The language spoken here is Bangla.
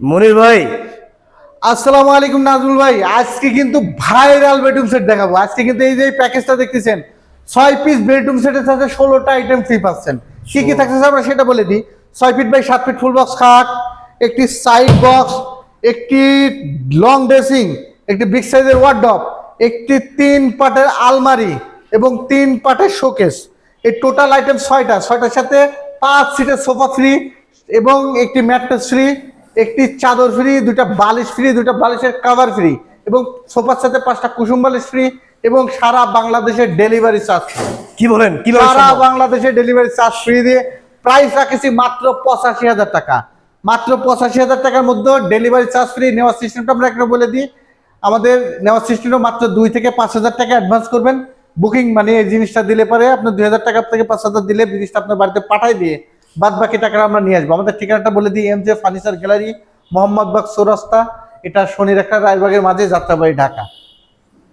মনির ভাই। আসসালামু আলাইকুম নাজমুল ভাই। আজকে কিন্তু ভাইরাল বেডরুম সেট দেখাবো। আজকে কিন্তু এই যে প্যাকেজটা দেখতেছেন ছয় পিস বেডরুম সেটের সাথে ষোলোটা আইটেম ফ্রি পাচ্ছেন। কি কি থাকছে আমরা সেটা বলে দিই। ছয় ফিট বাই সাত ফিট ফুল বক্স খাট একটি সাইড বক্স একটি লং ড্রেসিং একটি বিগ সাইজের ওয়ার্ডপ একটি তিন পাটের আলমারি এবং তিন পাটের শোকেস এই টোটাল আইটেম ছয়টা। ছয়টার সাথে পাঁচ সিটের সোফা ফ্রি এবং একটি ম্যাট্রেস ফ্রি একটি চাদর ফ্রি দুটা বালিশ ফ্রি দুটা বালিশের কাভার ফ্রি এবং সোফার সাথে পাঁচটা কুসুম বালিশ ফ্রি এবং সারা বাংলাদেশের ডেলিভারি চার্জ কি বলেন? কীভাবে সারা? বাংলাদেশে ডেলিভারি চার্জ ফ্রি দিয়ে প্রাইস রাখেছি মাত্র পঁচাশি হাজার টাকা। মাত্র পঁচাশি হাজার টাকার মধ্যে ডেলিভারি চার্জ ফ্রি নেওয়ার সিস্টেমটা আমরা একটা বলে দিই। আমাদের নেওয়ার সিস্টেমটা মাত্র দুই থেকে পাঁচ হাজার টাকা অ্যাডভান্স করবেন। বুকিং মানে এই জিনিসটা দিলে পরে আপনার দুই হাজার টাকা থেকে পাঁচ হাজার দিলে জিনিসটা আপনার বাড়িতে পাঠাই দিয়ে বাদ বাকি টাকাটা আমরা নিয়ে আসব। আমাদের ঠিকানাটা বলে দিই M J furniture gallery, Mohammadbagh চৌরাস্তা। এটা শনি রেখা রায়বাগের মাঝে যাত্রাবাড়ি, ঢাকা।